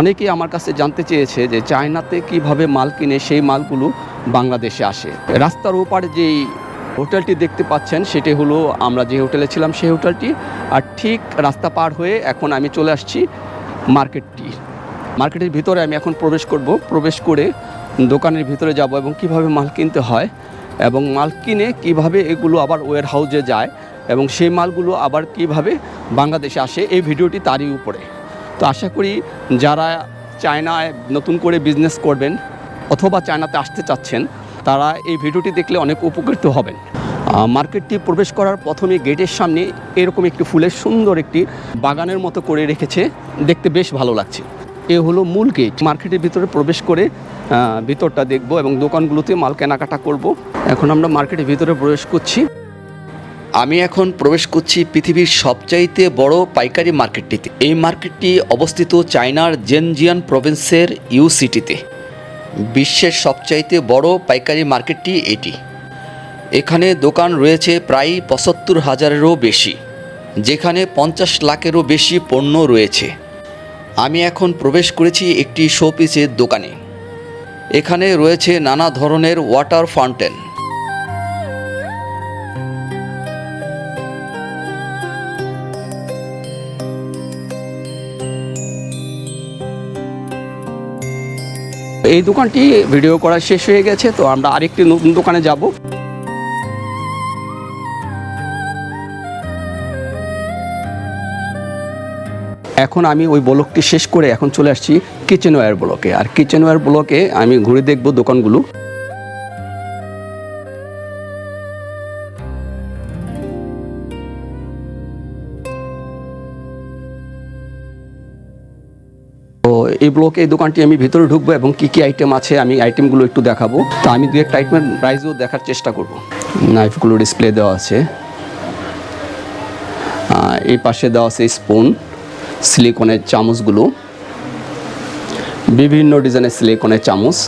অনেকেই আমার কাছে জানতে চেয়েছে যে চায়নাতে কীভাবে মাল কিনে সেই মালগুলো বাংলাদেশে আসে। রাস্তার ওপারে যেই হোটেলটি দেখতে পাচ্ছেন, সেটি হলো আমরা যে হোটেলে ছিলাম সেই হোটেলটি। আর ঠিক রাস্তা পার হয়ে এখন আমি চলে আসছি মার্কেটটি। মার্কেটের ভিতরে আমি এখন প্রবেশ করব। প্রবেশ করে দোকানের ভিতরে যাব এবং কীভাবে মাল কিনতে হয় এবং মাল কিনে কীভাবে এগুলো আবার ওয়ার হাউসে যায় এবং সেই মালগুলো আবার কীভাবে বাংলাদেশে আসে এই ভিডিওটি তারই উপরে। তো আশা করি যারা চায়নায় নতুন করে বিজনেস করবেন অথবা চায়নাতে আসতে চাচ্ছেন, তারা এই ভিডিওটি দেখলে অনেক উপকৃত হবেন। মার্কেটটি প্রবেশ করার প্রথমে গেটের সামনে এরকম একটি ফুলের সুন্দর একটি বাগানের মতো করে রেখেছে, দেখতে বেশ ভালো লাগছে। এ হলো মূল গেট। মার্কেটের ভিতরে প্রবেশ করে ভিতরটা দেখব এবং দোকানগুলোতে মাল কেনাকাটা করব। এখন আমরা মার্কেটের ভিতরে প্রবেশ করছি। আমি এখন প্রবেশ করছি পৃথিবীর সবচাইতে বড় পাইকারি মার্কেটটিতে। এই মার্কেটটি অবস্থিত চায়নার জেনজিয়ান প্রভিন্সের ইউ সিটিতে। বিশ্বের সবচাইতে বড় পাইকারি মার্কেটটি এটি। এখানে দোকান রয়েছে প্রায় পঁচাত্তর হাজারেরও বেশি, যেখানে পঞ্চাশ লাখেরও বেশি পণ্য রয়েছে। আমি এখন প্রবেশ করেছি একটি শোপিসের দোকানে। এখানে রয়েছে নানা ধরনের ওয়াটার ফাউন্টেন। এই দোকানটি ভিডিও করা শেষ হয়ে গেছে, তো আমরা আরেকটি নতুন দোকানে যাব। এখন আমি ওই ব্লকটি শেষ করে এখন চলে আসছি কিচেন কিচেনওয়্যার ব্লকে আর কিচেন কিচেনওয়্যার ব্লকে আমি ঘুরে দেখব দোকানগুলো। এই ব্লকে এই দোকানটি আমি ভিতরে ঢুকবো এবং কি কি আইটেম আছে আমি আইটেমগুলো একটু দেখাবো। তো আমি দু একটা আইটেমের প্রাইসও দেখার চেষ্টা করব। নাইফগুলো ডিসপ্লে দেওয়া আছে। এই পাশে দেওয়া আছে স্পুন সিলিকনের চামচগুলো বিভিন্ন ডিজাইনের সিলিকনের চামচ।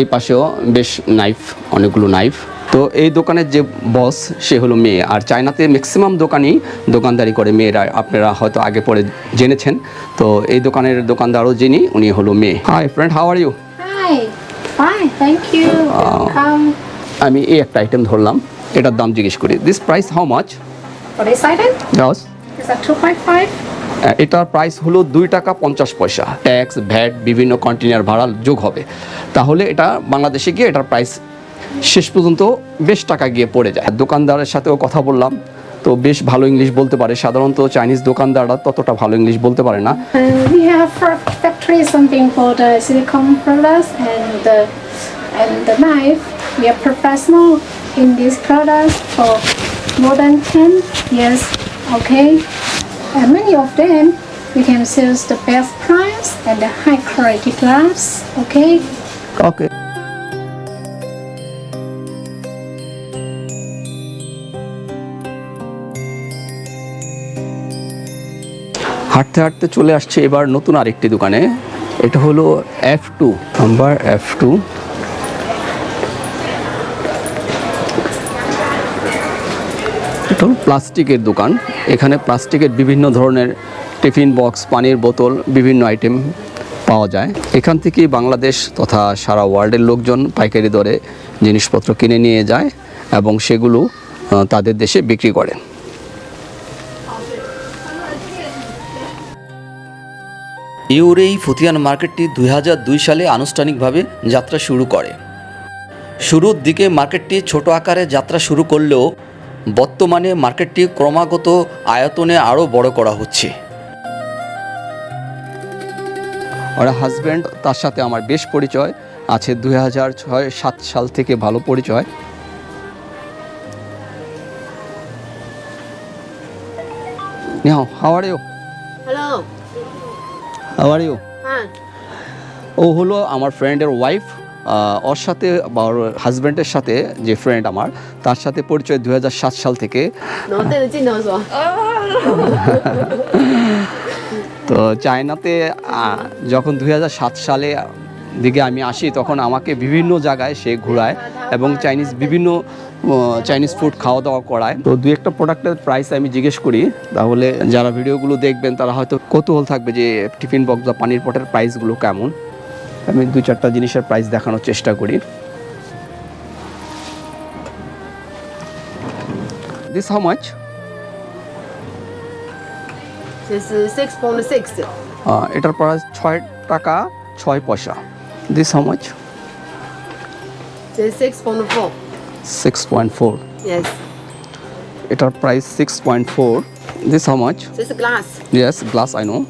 এই পাশেও বেশ নাইফ অনেকগুলো নাইফ তো এই দোকানের যে বস সে হলো মেয়ে। আর চায়নাতে ম্যাক্সিমাম দোকানই দোকানদারি করে মেয়েরা। আপনারা হয়তো আগে পরে জেনেছেন। তো এই দোকানের দোকানদারও যিনি উনি হলো মেয়ে। Hi friend how are you. আমি এই একটা আইটেম ধরলাম। এটার দাম জিজ্ঞেস করি। This price how much For this item, দশ is that 255? এটার প্রাইস হলো দুই টাকা পঞ্চাশ পয়সা। ট্যাক্স ভ্যাট বিভিন্ন কন্টেনার ভাড়া যোগ হবে। তাহলে এটা বাংলাদেশে গিয়ে এটার প্রাইস শেষ পর্যন্ত বেশ টাকা গিয়ে পড়ে যায় দোকানদারের সাথেও কথা বললাম তো বেশ ভালো ইংলিশ বলতে পারে সাধারণত চাইনিজ দোকানদাররা ততটা ভালো ইংলিশ বলতে পারে না we have factory something for the silicone products and the and the knife. We are professional in these products for more than 10 years. Okay, and many of them we can sell the best price and the high quality glass. Okay. ওকে হাঁটতে হাঁটতে চলে আসছে এবার নতুন আরেকটি দোকানে। এটা হলো F two number F two এটা প্লাস্টিকের দোকান। এখানে প্লাস্টিকের বিভিন্ন ধরনের টিফিন বক্স, পানির বোতল, বিভিন্ন আইটেম পাওয়া যায়। এখান থেকে বাংলাদেশ তথা সারা ওয়ার্ল্ডের লোকজন পাইকারি দরে জিনিসপত্র কিনে নিয়ে যায় এবং সেগুলো তাদের দেশে বিক্রি করে। ইউর এই ফুতিয়ান মার্কেটটি দুই হাজার দুই সালে আনুষ্ঠানিকভাবে যাত্রা শুরু করে। শুরুর দিকে মার্কেটটি ছোট আকারে যাত্রা শুরু করলেও বর্তমানে মার্কেটটি ক্রমাগত আয়তনে আরও বড় করা হচ্ছে। ওরা হাজব্যান্ড, তার সাথে আমার বেশ পরিচয় আছে, দুই হাজার ছয় সাত সাল থেকে ভালো পরিচয়। নিহাও আর Hello. হাউ আর ইউ ও হলো আমার ফ্রেন্ডের ওয়াইফ ওর সাথে বা ওর হাজব্যান্ডের সাথে যে ফ্রেন্ড আমার তার সাথে পরিচয় দুই হাজার সাত সাল থেকে। তো চায়নাতে যখন দুই হাজার সাত সালে দিকে আমি আসি তখন আমাকে বিভিন্ন জায়গায় সে ঘোরায় এবং চাইনিজ বিভিন্ন চাইনিজ ফুড খাওয়া দাওয়া করায়। তো দু একটা প্রোডাক্টের প্রাইস আমি জিজ্ঞেস করি তাহলে যারা ভিডিওগুলো দেখবেন তারা হয়তো কৌতূহল থাকবে যে টিফিন বক্স বা পানির পটের প্রাইসগুলো কেমন। আমি দু চারটা জিনিসের প্রাইস দেখানোর চেষ্টা করি। দিস হাউ মাচ এটার প্রাইস ছয় টাকা ছয় পয়সা। This how much? Six point four. Six point four. Yes. এটার price 6.4. This how much? This is glass. Yes, glass I know.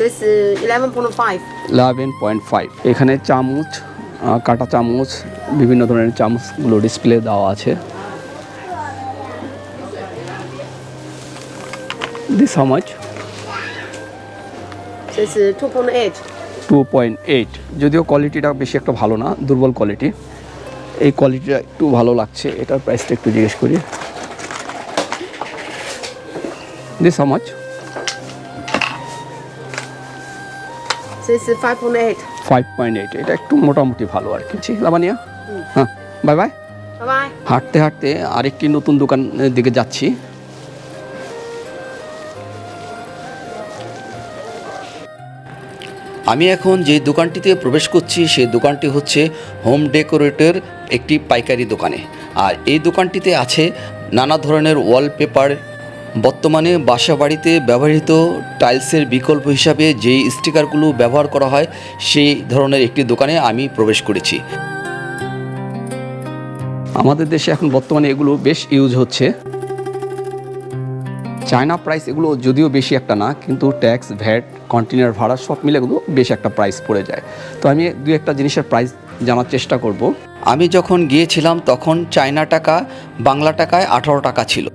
This is 11.5. 11.5. এখানে চামচ কাটা চামচ বিভিন্ন ধরনের চামচগুলো ডিসপ্লে দেওয়া আছে This how much? This is 2.8. Two point eight যদিও কোয়ালিটিটা বেশি একটা ভালো না দুর্বল কোয়ালিটি এই কোয়ালিটিটা একটু ভালো লাগছে এটার প্রাইসটা একটু জিজ্ঞেস করি। This how much five point eight এটা একটু মোটামুটি ভালো আর কি। লাবানিয়া হ্যাঁ বাই বাই হাঁটতে হাঁটতে আরেকটি নতুন দোকানের দিকে যাচ্ছি। আমি এখন যে দোকানটিতে প্রবেশ করছি, সেই দোকানটি হচ্ছে হোম ডেকোরেটর একটি পাইকারি দোকানে। আর এই দোকানটিতে আছে নানা ধরনের ওয়ালপেপার। বর্তমানে বাসা বাড়িতে ব্যবহৃত টাইলসের বিকল্প হিসাবে যেই স্টিকারগুলো ব্যবহার করা হয়, সেই ধরনের একটি দোকানে আমি প্রবেশ করেছি। আমাদের দেশে এখন বর্তমানে এগুলো বেশ ইউজ হচ্ছে। চায়না প্রাইস এগুলো যদিও বেশি একটা না, কিন্তু ট্যাক্স ভ্যাট কন্টেনার ভাড়া সব মিলে এগুলো বেশ একটা প্রাইস পড়ে যায়। তো আমি দু একটা জিনিসের প্রাইস জানার চেষ্টা করব। আমি যখন গিয়েছিলাম তখন চায়না টাকা, বাংলা টাকায় আঠারো টাকা ছিল।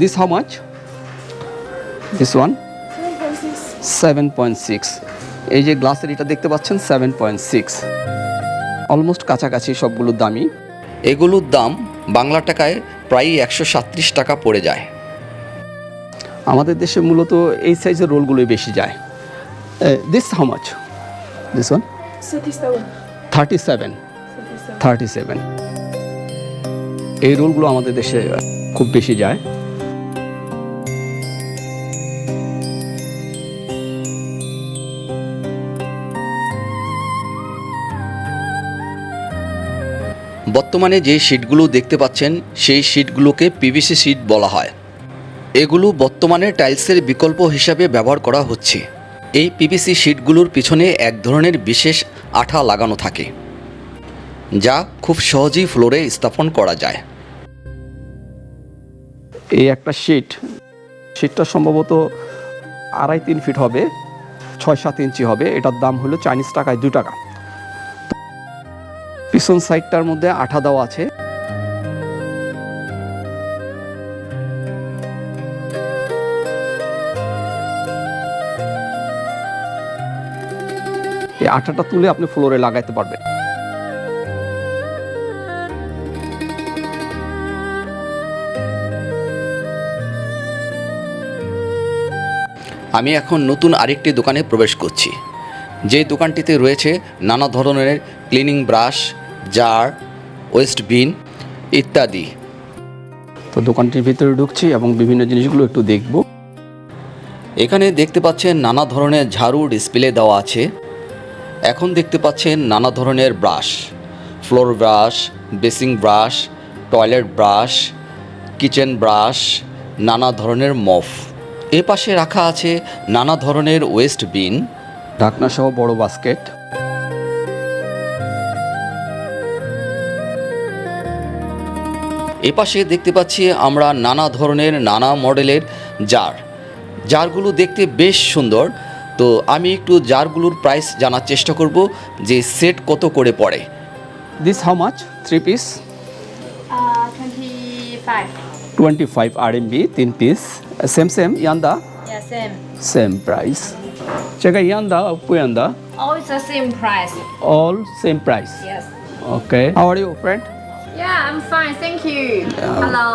This how much this one seven point six এই যে গ্লাসের এটা দেখতে পাচ্ছেন সেভেন পয়েন্ট সিক্স অলমোস্ট কাছাকাছি সবগুলোর দামই। এগুলোর দাম বাংলা টাকায় প্রায় একশো সাত্রিশ টাকা পড়ে যায়। আমাদের দেশে মূলত এই সাইজের রোলগুলোই বেশি যায়। This how much this one thirty seven thirty seven এই রোলগুলো আমাদের দেশে খুব বেশি যায়। বর্তমানে যে শিটগুলো দেখতে পাচ্ছেন সেই শিটগুলোকে পিভিসি শিট বলা হয়। এগুলো বর্তমানে টাইলসের বিকল্প হিসাবে ব্যবহার করা হচ্ছে। এই পিভিসি শিটগুলোর পিছনে এক ধরনের বিশেষ আঠা লাগানো থাকে, যা খুব সহজেই ফ্লোরে স্থাপন করা যায়। এই একটা শিট শিটটা সম্ভবত আড়াই তিন ফিট হবে, ছয় সাত ইঞ্চি হবে, এটার দাম হলো চাইনিজ টাকায় দু টাকা। পিছন সাইডটার মধ্যে আঠা দেওয়া আছে। আঠাটা তুলে আপনি ফ্লোরে লাগাইতে পারবেন। আমি এখন নতুন আরেকটি দোকানে প্রবেশ করছি। যে দোকানটিতে রয়েছে নানা ধরনের cleaning brush jar waste bin ইত্যাদি। তো দোকানটির ভিতরে ঢুকছি এবং বিভিন্ন জিনিসগুলো একটু দেখব। এখানে দেখতে পাচ্ছেন নানা ধরনের ঝাড়ু ডিসপ্লে দেওয়া আছে। এখন দেখতে পাচ্ছেন নানা ধরনের brush. Floor brush basin brush, toilet brush, kitchen brush, নানা ধরনের মফ। এ পাশে রাখা আছে নানা ধরনের ওয়েস্ট বিন। ঢাকনা সহ বড় বাস্কেট। এ পাশে দেখতে পাচ্ছি আমরা নানা ধরনের নানা মডেলের জার। জারগুলো দেখতে বেশ সুন্দর। তো আমি একটু জারগুলোর প্রাইস জানার চেষ্টা করব যে সেট কত করে পড়ে this how much three piece 25. Twenty five R M B তিন পিস সেম সেম ইয়ান্দা সেম প্রাইস চেকা ইয়ান্দা উপ্পু ইয়ান্দা All is the same price. All same price Yes. Okay how are you friend Yeah, I'm fine. Thank you. Hello.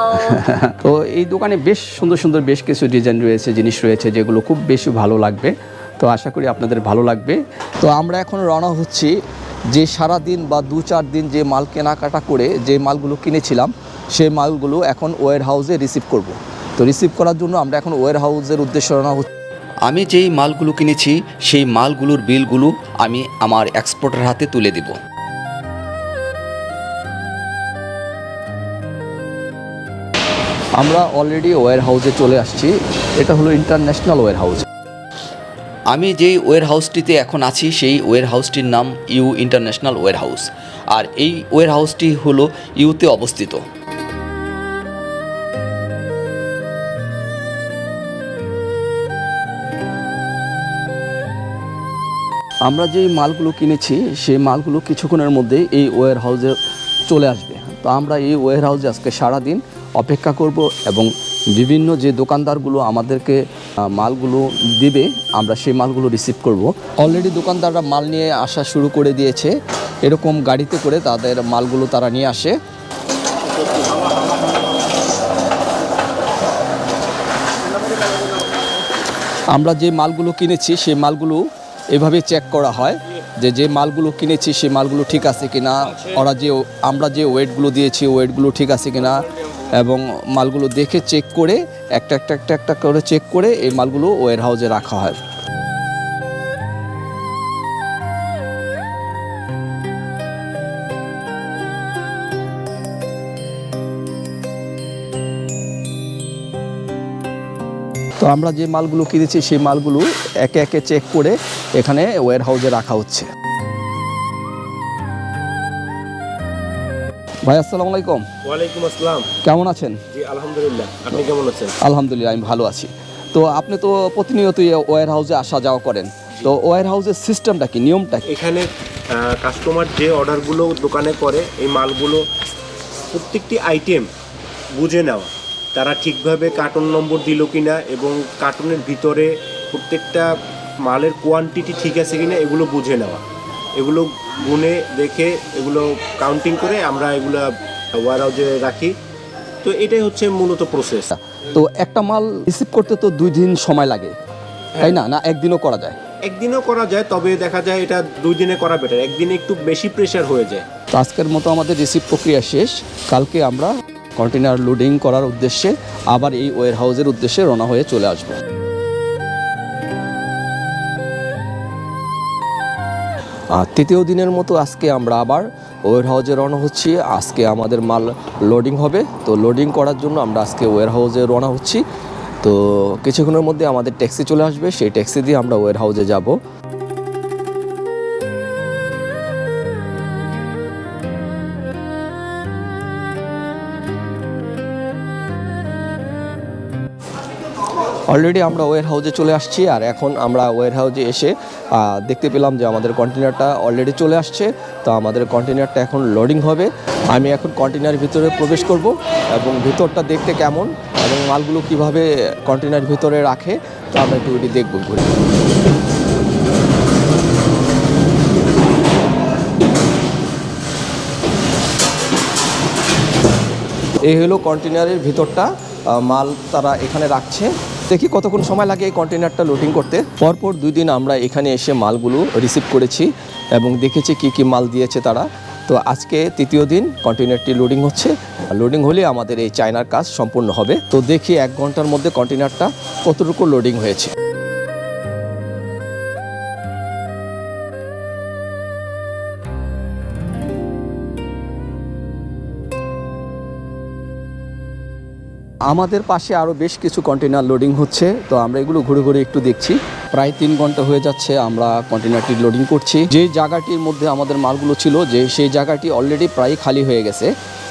তো এই দোকানে বেশ সুন্দর সুন্দর বেশ কিছু ডিজাইন রয়েছে জিনিস রয়েছে যেগুলো খুব বেশি ভালো লাগবে তো আশা করি আপনাদের ভালো লাগবে। তো আমরা এখন রওনা হচ্ছি যে সারা দিন বা দু চার দিন যে মাল কেনাকাটা করে যে মালগুলো কিনেছিলাম সেই মালগুলো এখন ওয়ার হাউসে রিসিভ করব। তো রিসিভ করার জন্য আমরা এখন ওয়ার হাউসের উদ্দেশ্যে রওনা হচ্ছি। আমি যেই মালগুলো কিনেছি সেই মালগুলোর বিলগুলো আমি আমার এক্সপোর্টের হাতে তুলে দেব। আমরা অলরেডি ওয়ার হাউসে চলে আসছি। এটা হলো ইন্টারন্যাশনাল ওয়ার হাউস আমি যেই ওয়ার হাউসটিতে এখন আছি, সেই ওয়ার হাউসটির নাম ইউ ইন্টারন্যাশনাল ওয়ার হাউস আর এই ওয়ার হাউসটি হলো ইউতে অবস্থিত। আমরা যেই মালগুলো কিনেছি, সেই মালগুলো কিছুক্ষণের মধ্যে এই ওয়ার হাউসে চলে আসবে। তো আমরা এই ওয়ার হাউসে আজকে সারাদিন অপেক্ষা করব এবং বিভিন্ন যে দোকানদারগুলো আমাদেরকে মালগুলো দিবে, আমরা সেই মালগুলো রিসিভ করব। অলরেডি দোকানদাররা মাল নিয়ে আসা শুরু করে দিয়েছে। এরকম গাড়িতে করে তাদের মালগুলো তারা নিয়ে আসে। আমরা যে মালগুলো কিনেছি সেই মালগুলো এভাবে চেক করা হয় যে যে মালগুলো কিনেছি সেই মালগুলো ঠিক আছে কিনা, ওরা যে, আমরা যে ওয়েটগুলো দিয়েছি ওয়েটগুলো ঠিক আছে কিনা এবং মালগুলো দেখে চেক করে, একটা একটা একটা একটা করে চেক করে এই মালগুলো ওয়ার হাউসে রাখা হয়। তো আমরা যে মালগুলো কিনেছি, সেই মালগুলো একে একে চেক করে এখানে ওয়ার হাউসে রাখা হচ্ছে। ভাই আসসালামু আলাইকুম। ওয়ালাইকুম আসসালাম। কেমন আছেন? জি আলহামদুলিল্লাহ। আপনি কেমন আছেন? আলহামদুলিল্লাহ আমি ভালো আছি। তো আপনি তো প্রতিনিয়তই ওয়ার হাউসে আসা যাওয়া করেন। তো ওয়ার হাউসের সিস্টেমটা কি নিয়মটা কি? এখানে কাস্টমার যে অর্ডারগুলো দোকানে করে এই মালগুলো প্রত্যেকটি আইটেম বুঝে নেওয়া। তারা ঠিকভাবে কার্টন নম্বর দিল কি না এবং কার্টনের ভিতরে প্রত্যেকটা মালের কোয়ান্টিটি ঠিক আছে কি না এগুলো বুঝে নেওয়া। এগুলো গুনে দেখে এগুলো কাউন্টিং করে আমরা এগুলো ওয়ার হাউসে রাখি। তো এটাই হচ্ছে মূলত প্রসেস তো একটা মাল রিসিভ করতে তো দুই দিন সময় লাগে তাই না? না একদিনও করা যায়? একদিনও করা যায় তবে দেখা যায় এটা দুই দিনে করা বেটার একদিনে একটু বেশি প্রেশার হয়ে যায়। তো আজকের মতো আমাদের রিসিভ প্রক্রিয়া শেষ। কালকে আমরা কন্টেনার লোডিং করার উদ্দেশ্যে আবার এই ওয়ার হাউসের উদ্দেশ্যে রওনা হয়ে চলে আসব। তৃতীয় দিনের মতো আজকে আমরা আবার ওয়ার হাউজে রওনা হচ্ছি। আজকে আমাদের মাল লোডিং হবে। তো লোডিং করার জন্য আমরা আজকে ওয়ার হাউজে রওনা হচ্ছি। তো কিছুক্ষণের মধ্যে আমাদের ট্যাক্সি চলে আসবে। সেই ট্যাক্সি দিয়ে আমরা ওয়ার হাউসে যাব। অলরেডি আমরা ওয়ার হাউসে চলে আসছি আর এখন আমরা ওয়ার হাউসে এসে দেখতে পেলাম যে আমাদের কন্টেনারটা অলরেডি চলে আসছে। তো আমাদের কন্টেনারটা এখন লোডিং হবে। আমি এখন কন্টেনার ভিতরে প্রবেশ করব এবং ভিতরটা দেখতে কেমন এবং মালগুলো কীভাবে কন্টেনার ভিতরে রাখে, তো আমরা একটু ওটি দেখব এই হলো কন্টেনারের ভিতরটা মাল তারা এখানে রাখছে। দেখি কতক্ষণ সময় লাগে এই কন্টেনারটা লোডিং করতে। পরপর দুই দিন আমরা এখানে এসে মালগুলো রিসিভ করেছি এবং দেখেছি কি কি মাল দিয়েছে তারা। তো আজকে তৃতীয় দিন কন্টেনারটি লোডিং হচ্ছে। লোডিং হলে আমাদের এই চায়নার কাজ সম্পূর্ণ হবে। তো দেখি এক ঘণ্টার মধ্যে কন্টেনারটা কতটুকু লোডিং হয়েছে। আমাদের পাশে আরও বেশ কিছু কন্টেনার লোডিং হচ্ছে, তো আমরা এগুলো ঘুরে ঘুরে একটু দেখছি। প্রায় তিন ঘণ্টা হয়ে যাচ্ছে আমরা কন্টেনারটি লোডিং করছি। যে জায়গাটির মধ্যে আমাদের মালগুলো ছিল, যে সেই জায়গাটি অলরেডি প্রায় খালি হয়ে গেছে।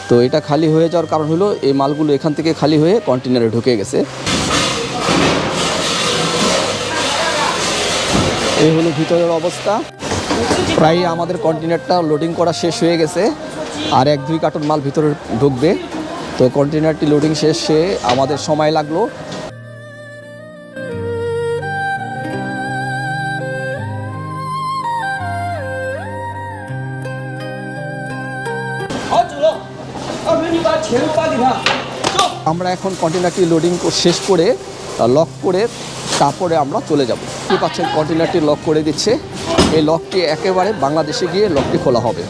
তো এটা খালি হয়ে যাওয়ার কারণ হলো, এই মালগুলো এখান থেকে খালি হয়ে কন্টেনারে ঢুকে গেছে। এই হলো ভিতরের অবস্থা। প্রায় আমাদের কন্টেনারটা লোডিং করা শেষ হয়ে গেছে, আর এক দুই কার্টন মাল ভিতরে ঢুকবে। তো কন্টেনারটি লোডিং শেষে আমাদের সময় লাগল। আমরা এখন কন্টেনারটি লোডিং শেষ করে লক করে তারপরে আমরা চলে যাব। কি পাচ্ছেন কন্টেনারটি লক করে দিচ্ছে। এই লকটি একেবারে বাংলাদেশে গিয়ে লকটি খোলা হবে।